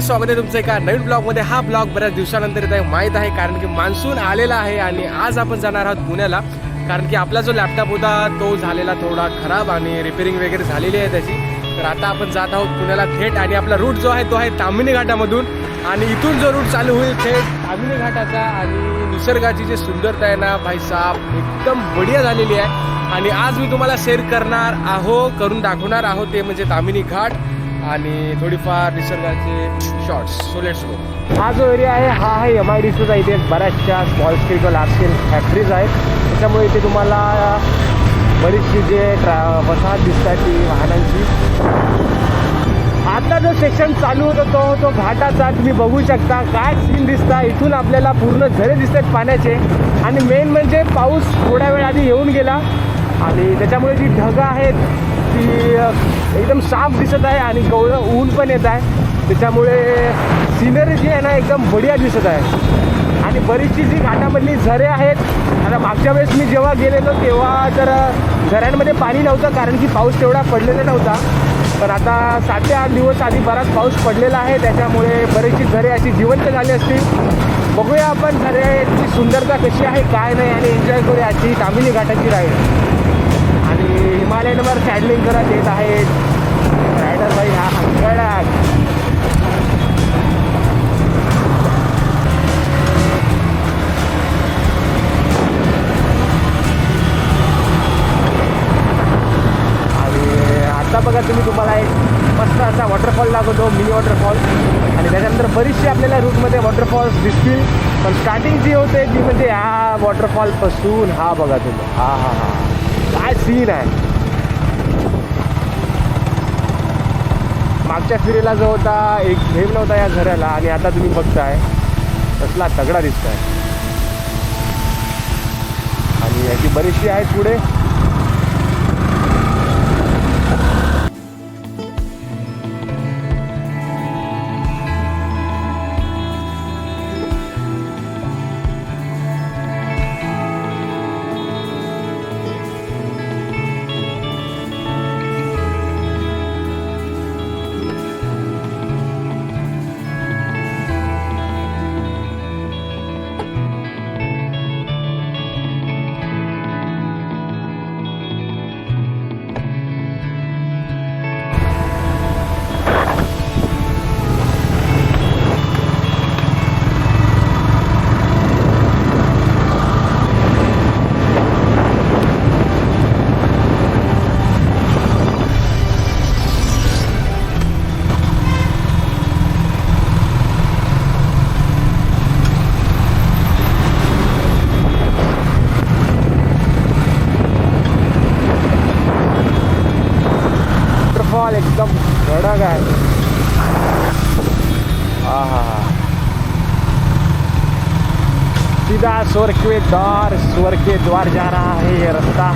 स्वागत आहे तुमचं एका नवीन ब्लॉगमध्ये. हा ब्लॉग बऱ्याच दिवसानंतर येत आहे. माहीत आहे कारण की मान्सून आलेला आहे आणि आज आपण जाणार आहोत पुण्याला. कारण की आपला जो लॅपटॉप होता तो झालेला थोडा खराब आणि रिपेरिंग वगैरे झालेली आहे त्याची. तर आता आपण जात आहोत पुण्याला थेट आणि आपला रूट जो आहे तो आहे तामिनी घाटामधून. आणि इथून जो रूट चालू होईल थेट तामिनी घाटाचा आणि निसर्गाची जी सुंदरता आहे ना भाई साहेब एकदम बढिया झालेली आहे. आणि आज मी तुम्हाला शेअर करणार आहो करून दाखवणार आहो ते म्हणजे तामिनी घाट. आणि थोडीफार निसर्गाचे शॉर्ट्स सो लेट्स गो हा जो एरिया आहे हा आहे एम आय डी सीचा इथे बऱ्याचशा स्मॉल स्केल किंवा लार्ज स्केल फॅक्टरीज आहेत. त्याच्यामुळे इथे तुम्हाला बरीचशी जे ट्रा वसाहत दिसतात ती वाहनांची. आता जो सेक्शन चालू होतो तो तो घाटाचा तुम्ही बघू शकता. काय सीन दिसता इथून आपल्याला पूर्ण झरे दिसतात पाण्याचे. आणि मेन म्हणजे पाऊस थोड्या वेळ आधी येऊन गेला. आणि त्याच्यामुळे जी ढगं आहेत ती एकदम साफ दिसत आहे आणि गवळं ऊन पण येत आहे. त्याच्यामुळे सिनरी जी आहे ना एकदम बढिया दिसत आहे. आणि बरीचशी जी घाटामधली झरे आहेत आता मागच्या वेळेस मी जेव्हा गेलेलो तेव्हा तर झऱ्यांमध्ये पाणी नव्हतं कारण की पाऊस तेवढा पडलेला नव्हता. पण आता सात ते आठ दिवस आधी बराच पाऊस पडलेला आहे त्याच्यामुळे बरीचशी झरे अशी जिवंत झाली असतील. बघूया आपण झऱ्याची सुंदरता कशी आहे काय नाही आणि एन्जॉय करूया अशी तामिनी घाटाची राईड आणि हिमालयनवर सॅडलिंग करत येत आहेत. रायडर बाई हा कडक आणि आता बघा तुम्ही तुम्हाला एक मस्त असा वॉटरफॉल दाखवतो मिनी वॉटरफॉल आणि त्याच्यानंतर बरीचशी आपल्याला रूटमध्ये वॉटरफॉल्स दिसतील. पण स्टार्टिंग जी होते ती म्हणजे हा वॉटरफॉलपासून हा बघा तुम्ही. हा हा हा. काय सीन आहे? मागच्या फिरीला जो होता एक झेल नव्हता या घराला आणि आता तुम्ही बघताय कसला तगडा दिसताय. आणि याची बरीचशी आहेत पुढे. कडक आहे हा हा हा. सीधा स्वर के द्वार स्वर के द्वार जा रहा है ये रास्ता.